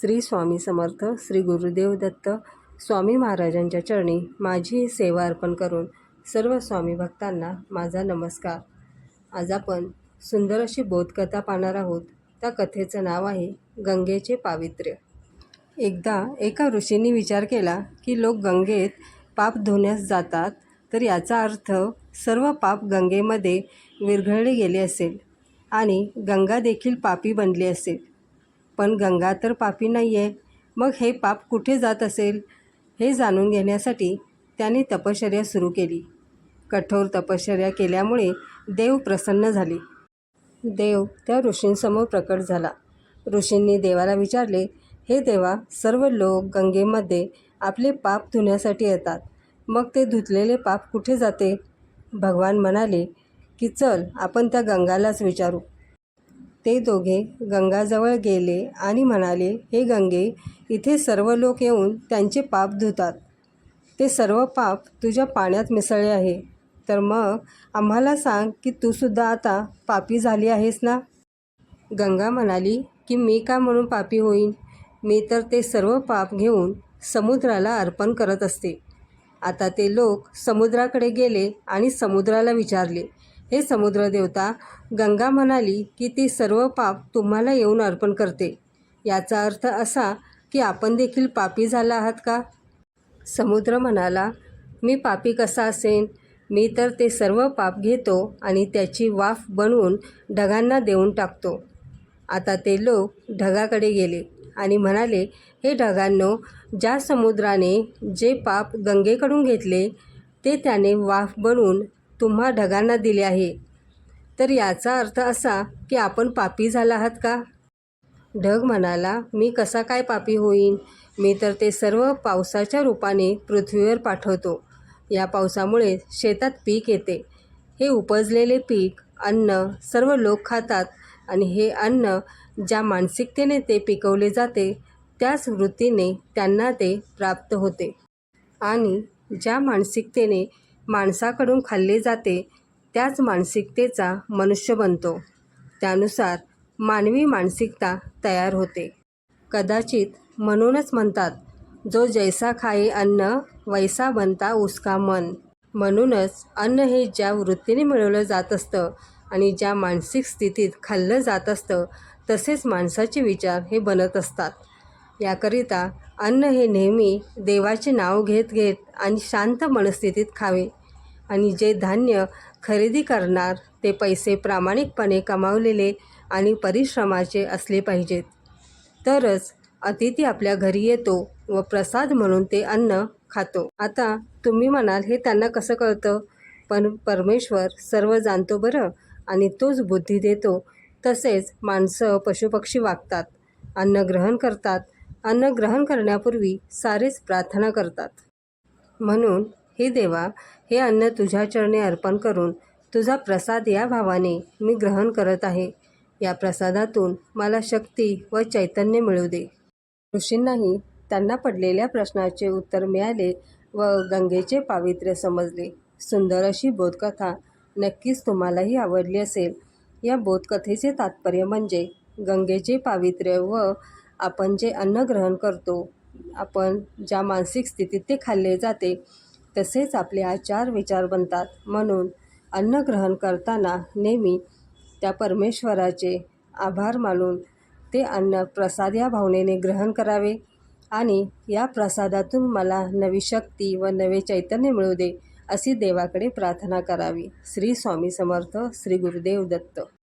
श्री स्वामी समर्थ श्री गुरुदेव दत्त स्वामी महाराजांच्या चरणी माझी सेवा अर्पण करून सर्व स्वामी भक्तांना माझा नमस्कार. आज आपण सुंदर अशी बोधकथा पाहणार आहोत. त्या कथेचं नाव आहे गंगेचे पावित्र्य. एकदा एका ऋषींनी विचार केला की लोक गंगेत पाप धुण्यास जातात तर याचा अर्थ सर्व पाप गंगेमध्ये विरघळले गेले असेल आणि गंगा देखील पापी बनली असेल. पण गंगा तर पापी नाही आहे मग हे पाप कुठे जात असेल? हे जाणून घेण्यासाठी त्याने तपश्चर्या सुरू केली. कठोर तपश्चर्या केल्यामुळे देव प्रसन्न झाले. देव त्या ऋषींसमोर प्रकट झाला. ऋषींनी देवाला विचारले हे देवा सर्व लोक गंगेमध्ये आपले पाप धुण्यासाठी येतात. मग ते धुतलेले पाप कुठे जाते? भगवान म्हणाले की चल आपण त्या गंगालाच विचारू. ते दोघे गंगाजवळ गेले आणि म्हणाले हे गंगे इथे सर्व लोक येऊन त्यांचे पाप धुतात. ते सर्व पाप तुझ्या पाण्यात मिसळले आहे. तर मग आम्हाला सांग की तूसुद्धा आता पापी झाली आहेस ना? गंगा म्हणाली की मी का म्हणून पापी होईन? मी तर ते सर्व पाप घेऊन समुद्राला अर्पण करत असते. आता ते लोक समुद्राकडे गेले आणि समुद्राला विचारले हे समुद्र देवता गंगा म्हणाली की ती सर्व पाप तुम्हाला येऊन अर्पण करते. याचा अर्थ असा की आपण देखील पापी झाला आहात का? समुद्र म्हणाला मी पापी कसा असेन? मी तर ते सर्व पाप घेतो आणि त्याची वाफ बनवून ढगांना देऊन टाकतो. आता ते लोक ढगाकडे गेले आणि म्हणाले हे ढगांनो ज्या समुद्राने जे पाप गंगेकडून घेतले ते त्याने वाफ बनवून तुम्हा ढगांना दिले आहे. तर याचा अर्थ असा की आपण पापी झाला आहात का? ढग म्हणाला मी कसा काय पापी होईन? मी तर ते सर्व पावसाच्या रूपाने पृथ्वीवर पाठवतो. या पावसामुळे शेतात पीक येते. हे उपजलेले पीक अन्न सर्व लोक खातात आणि हे अन्न ज्या मानसिकतेने ते पिकवले जाते त्याच वृत्तीने त्यांना ते प्राप्त होते. आणि ज्या मानसिकतेने माणसाकडून खाल्ले जाते त्याच मानसिकतेचा मनुष्य बनतो. त्यानुसार मानवी मानसिकता तयार होते. कदाचित म्हणूनच म्हणतात जो जैसा खाई अन्न वैसा बनता उसका मन. म्हणूनच अन्न हे ज्या वृत्तीने मिळवलं जात असतं आणि ज्या मानसिक स्थितीत खाल्लं जात असतं तसेच माणसाचे विचार हे बनत असतात. याकरिता अन्न हे नेहमी देवाचे नाव घेत घेत आणि शांत मनस्थितीत खावे आणि जे धान्य खरेदी करणार ते पैसे प्रामाणिकपणे कमावलेले आणि परिश्रमाचे असले पाहिजेत. तरच अतिथी आपल्या घरी येतो व प्रसाद म्हणून ते अन्न खातो. आता तुम्ही म्हणाल हे त्यांना कसं कळतं? पण परमेश्वर सर्व जाणतो बरं आणि तोच बुद्धी देतो. तसेच माणसं पशुपक्षी वागतात अन्न ग्रहण करतात. अन्न ग्रहण करण्यापूर्वी सारेच प्रार्थना करतात. म्हणून हे देवा हे अन्न तुझ्या चरणी अर्पण करून तुझा प्रसाद या भावाने मी ग्रहण करत आहे. या प्रसादातून मला शक्ती व चैतन्य मिळू दे. ऋषींनाही त्यांना पडलेल्या प्रश्नाचे उत्तर मिळाले व गंगेचे पावित्र्य समजले. सुंदर अशी बोधकथा नक्कीच तुम्हालाही आवडली असेल. या बोधकथेचे तात्पर्य म्हणजे गंगेचे पावित्र्य व आपण जे अन्न ग्रहण करतो आपण ज्या मानसिक स्थितीत ते खाल्ले जाते तसेच आपले आचार विचार बनतात. म्हणून अन्न ग्रहण करताना नेहमी त्या परमेश्वराचे आभार मानून ते अन्न प्रसाद या भावनेने ग्रहण करावे आणि या प्रसादातून मला नवी शक्ती व नवे चैतन्य मिळू दे अशी देवाकडे प्रार्थना करावी. श्री स्वामी समर्थ श्री गुरुदेव दत्त.